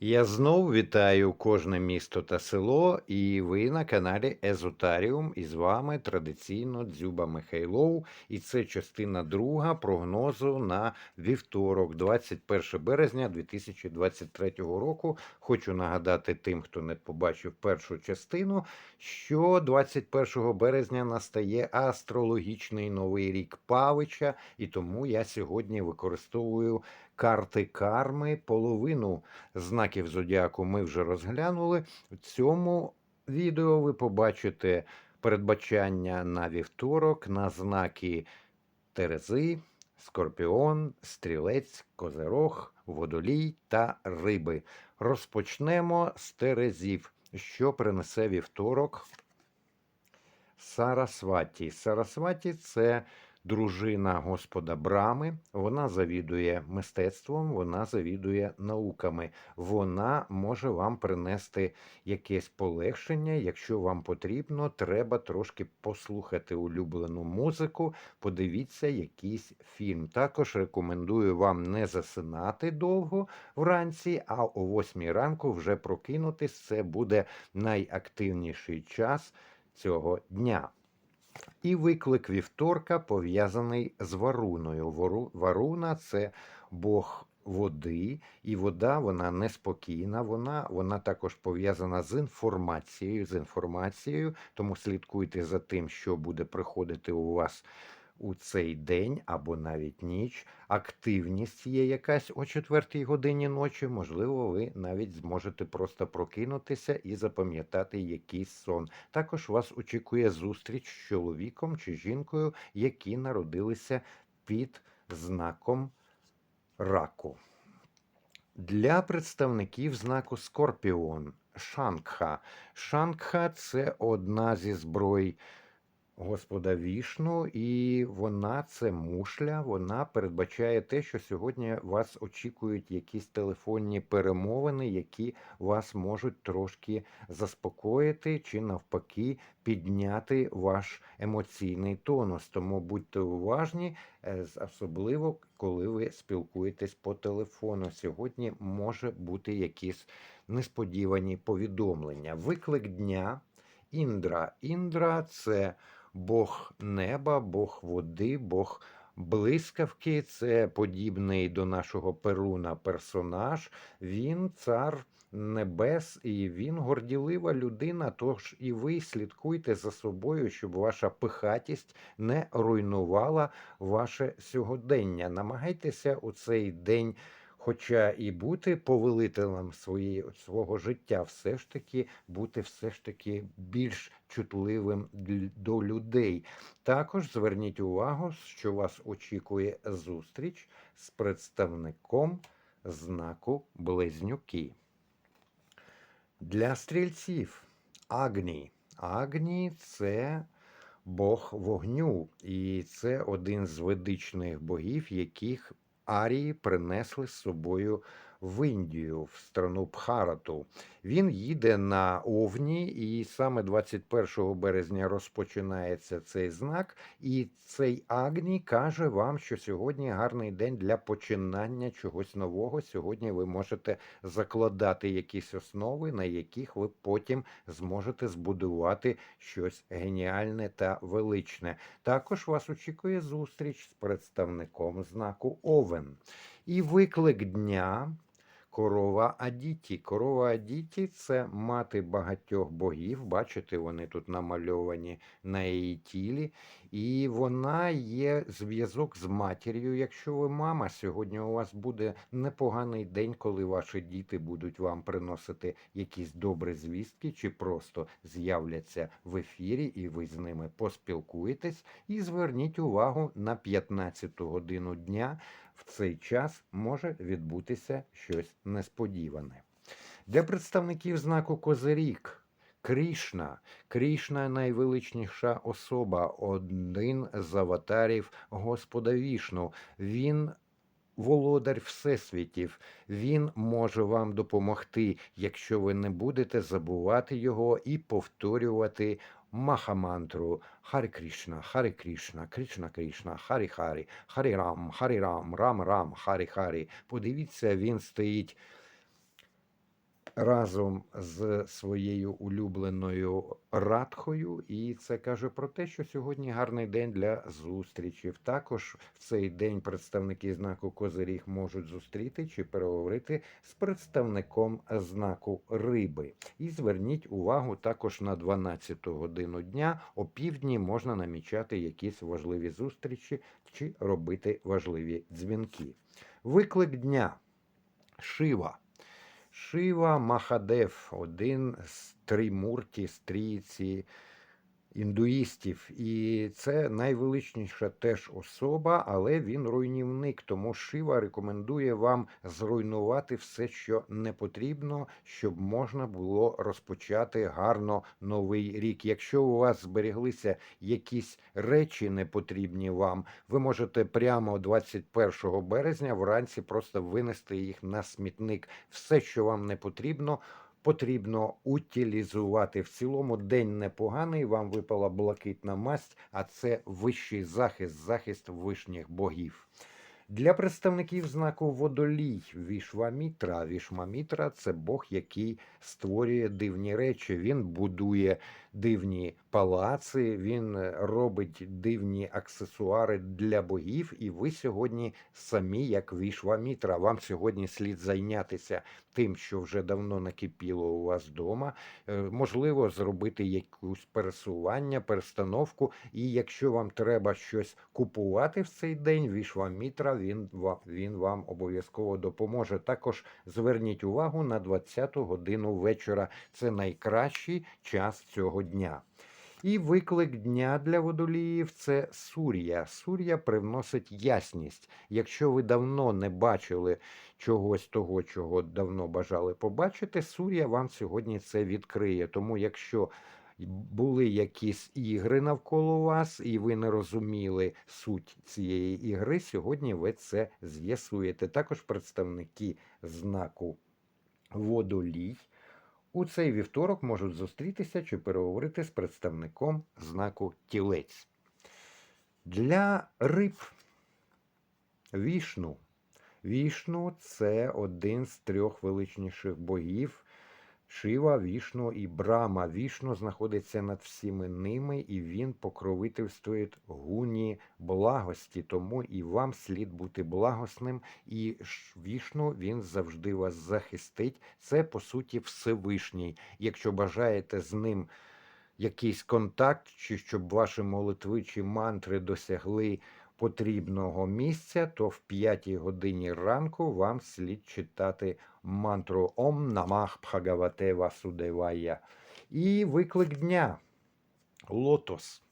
Я знов вітаю кожне місто та село, і ви на каналі Езотаріум. І з вами традиційно Дзюба Михайлов. І це частина друга прогнозу на вівторок, 21 березня 2023 року. Хочу нагадати тим, хто не побачив першу частину, що 21 березня настає астрологічний новий рік Павича, і тому я сьогодні використовую карти карми, половину знаків зодіаку ми вже розглянули. В цьому відео ви побачите передбачання на вівторок на знаки Терези, Скорпіон, Стрілець, Козерог, Водолій та Риби. Розпочнемо з Терезів, що принесе вівторок. Сарасваті. Сарасваті це дружина Господа Брами. Вона завідує мистецтвом, вона завідує науками. Вона може вам принести якесь полегшення. Якщо вам потрібно, треба трошки послухати улюблену музику, подивіться якийсь фільм. Також рекомендую вам не засинати довго вранці, а о 8 ранку вже прокинутись. Це буде найактивніший час цього дня. І виклик вівторка пов'язаний з варуною. Варуна це Бог води, і вода вона неспокійна. Вона, вона також пов'язана з інформацією, з інформацією, тому слідкуйте за тим, що буде приходити у вас у цей день або навіть ніч. Активність є якась о четвертій годині ночі. Можливо, ви навіть зможете просто прокинутися і запам'ятати якийсь сон. Також вас очікує зустріч з чоловіком чи жінкою, які народилися під знаком раку. Для представників знаку Скорпіон Шангха. Шангха це одна зі зброй Господа Вішну, і вона це мушля. Вона передбачає те, що сьогодні вас очікують якісь телефонні перемовини, які вас можуть трошки заспокоїти чи навпаки підняти ваш емоційний тонус. Тому будьте уважні, е, особливо коли ви спілкуєтесь по телефону. Сьогодні може бути якісь несподівані повідомлення. Виклик дня. Індра. Індра це Бог неба, Бог води, Бог блискавки. Це подібний до нашого Перуна персонаж. Він цар небес і він горділива людина. Тож і ви слідкуйте за собою, щоб ваша пихатість не руйнувала ваше сьогодення. Намагайтеся у цей день. Хоча і бути повелителем своєї, свого життя, все ж таки бути все ж таки більш чутливим до людей. Також зверніть увагу, що вас очікує зустріч з представником знаку Близнюки. Для стрільців Агні. Агні це Бог вогню, і це один з ведичних богів, яких арії принесли з собою в Індію, в страну Бхарату. Він їде на Овні, і саме 21 березня розпочинається цей знак. І цей Агні каже вам, що сьогодні гарний день для починання чогось нового. Сьогодні ви можете закладати якісь основи, на яких ви потім зможете збудувати щось геніальне та величне. Також вас очікує зустріч з представником знаку Овен. І виклик дня. Корова Адіті. Корова Адіті це мати багатьох богів. Бачите, вони тут намальовані на її тілі. І вона є зв'язок з матір'ю. Якщо ви мама, сьогодні у вас буде непоганий день, коли ваші діти будуть вам приносити якісь добрі звістки, чи просто з'являться в ефірі, і ви з ними поспілкуєтесь. І зверніть увагу на 15 годину дня. В цей час може відбутися щось несподіване. Для представників знаку Козирік Крішна. Крішна найвеличніша особа, один з аватарів Господа Вішну. Він володар всесвітів. Він може вам допомогти, якщо ви не будете забувати його і повторювати Махамантру Харі Кришна, Харі Кришна, Кришна Кришна, Харі Харі, Харі Рам, Харі Рам, Рам Рам, Харі Харі. Подивіться, він стоїть разом з своєю улюбленою радхою, і це каже про те, що сьогодні гарний день для зустрічів. Також в цей день представники знаку Козиріг можуть зустріти чи переговорити з представником знаку риби. І зверніть увагу також на 12 годину дня. О півдні можна намічати якісь важливі зустрічі чи робити важливі дзвінки. Виклик дня Шива. Шива Махадев, один з трімурті, стрійці індуїстів. І це найвеличніша теж особа, але він руйнівник. Тому Шива рекомендує вам зруйнувати все, що не потрібно, щоб можна було розпочати гарно новий рік. Якщо у вас збереглися якісь речі непотрібні вам, ви можете прямо 21 березня вранці просто винести їх на смітник. Все, що вам не потрібно, потрібно утилізувати. В цілому день непоганий, вам випала блакитна масть, а це вищий захист, захист вишніх богів. Для представників знаку водолій Вішвамітра. Вішмамітра це Бог, який створює дивні речі. Він будує дивні палаци, він е, робить дивні аксесуари для богів. І ви сьогодні самі, як Вішвамітра, вам сьогодні слід зайнятися тим, що вже давно накипіло у вас вдома. Е, Можливо, зробити якусь пересування, перестановку. І якщо вам треба щось купувати в цей день, Вішвамітра він, він вам обов'язково допоможе. Також зверніть увагу на 20 годину вечора. Це найкращий час цього дня. І виклик дня для водоліїв це Сур'я. Сур'я привносить ясність. Якщо ви давно не бачили чогось того, чого давно бажали побачити, Сур'я вам сьогодні це відкриє. Тому якщо були якісь ігри навколо вас, і ви не розуміли суть цієї ігри, сьогодні ви це з'ясуєте. Також представники знаку водолій у цей вівторок можуть зустрітися чи переговорити з представником знаку тілець. Для риб вішну. Вішну це один з трьох величніших богів. Шива, Вішну і Брама. Вішну знаходиться над всіми ними, і він покровительствує гуні благості. Тому і вам слід бути благосним. І Вішну він завжди вас захистить. Це по суті Всевишній. Якщо бажаєте з ним якийсь контакт, чи щоб ваші молитви чи мантри досягли потрібного місця, то в п'ятій годині ранку вам слід читати мантру Ом Намах Бхагавате Васудевая. І виклик дня Лотос.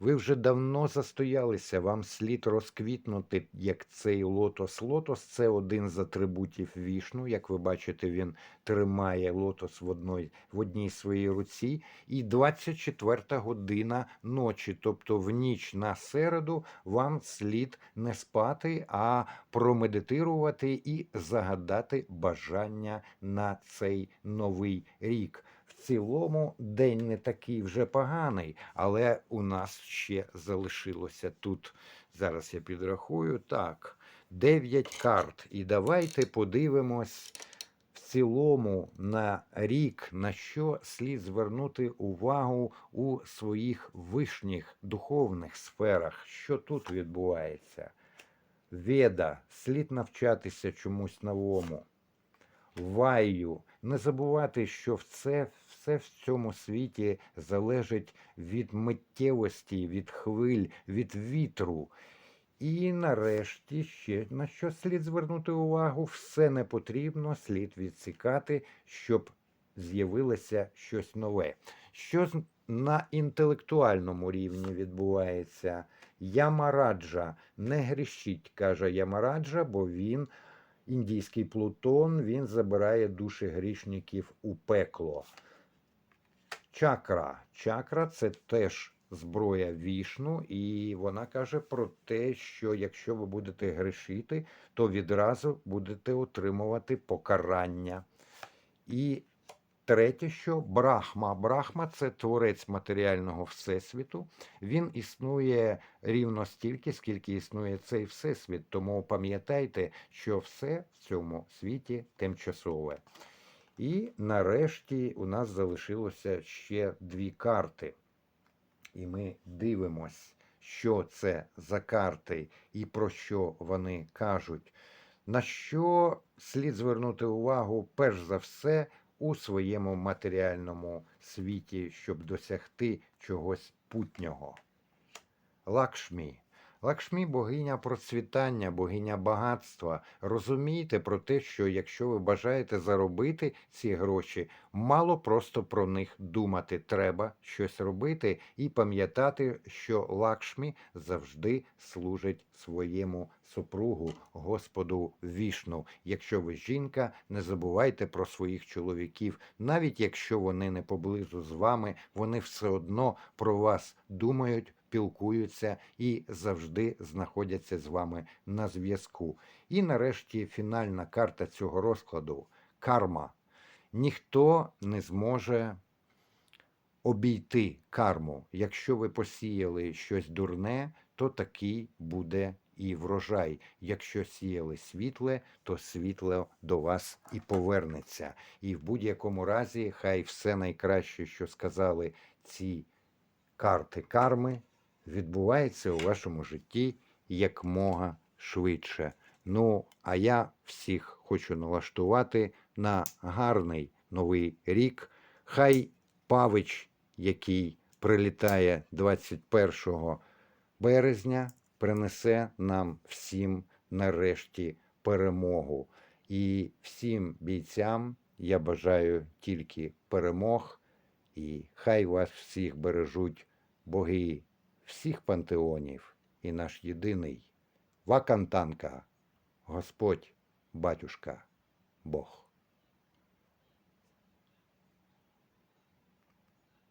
Ви вже давно застоялися, вам слід розквітнути, як цей лотос. Лотос це один з атрибутів вішну. Як ви бачите, він тримає лотос в одній, в одній своїй руці. І 24 година ночі, тобто в ніч на середу, вам слід не спати, а промедитирувати і загадати бажання на цей новий рік. В цілому день не такий вже поганий, але у нас ще залишилося тут. Зараз я підрахую так. 9 карт. І давайте подивимось в цілому на рік, на що слід звернути увагу у своїх вишніх духовних сферах. Що тут відбувається? Веда, слід навчатися чомусь новому. Ваю. Не забувати, що все, все в цьому світі залежить від миттєвості, від хвиль, від вітру. І нарешті ще на що слід звернути увагу, все не потрібно, слід відсікати, щоб з'явилося щось нове. Що на інтелектуальному рівні відбувається? Ямараджа не грішіть, каже Ямараджа, бо він індійський Плутон, він забирає душі грішників у пекло. Чакра. Чакра це теж зброя вішну, і вона каже про те, що якщо ви будете грішити, то відразу будете отримувати покарання. І третє, що Брахма. Брахма це творець матеріального всесвіту. Він існує рівно стільки, скільки існує цей всесвіт. Тому пам'ятайте, що все в цьому світі тимчасове. І нарешті у нас залишилося ще дві карти. І ми дивимось, що це за карти і про що вони кажуть. На що слід звернути увагу, перш за все, у своєму матеріальному світі, щоб досягти чогось путнього. Лакшмі. Лакшмі богиня процвітання, богиня багатства. Розумійте про те, що якщо ви бажаєте заробити ці гроші, мало просто про них думати. Треба щось робити і пам'ятати, що Лакшмі завжди служить своєму супругу, Господу Вішну. Якщо ви жінка, не забувайте про своїх чоловіків, навіть якщо вони не поблизу з вами, вони все одно про вас думають, пілкуються і завжди знаходяться з вами на зв'язку. І нарешті фінальна карта цього розкладу карма. Ніхто не зможе обійти карму. Якщо ви посіяли щось дурне, то такий буде і врожай. Якщо сіяли світле, то світло до вас і повернеться. І в будь-якому разі, хай все найкраще, що сказали ці карти карми, відбувається у вашому житті якмога швидше. Ну, а я всіх хочу налаштувати на гарний новий рік. Хай павич, який прилітає 21 березня, принесе нам всім нарешті перемогу. І всім бійцям я бажаю тільки перемог, і хай вас всіх бережуть боги всіх пантеонів і наш єдиний Вакантанка, Господь, Батюшка, Бог.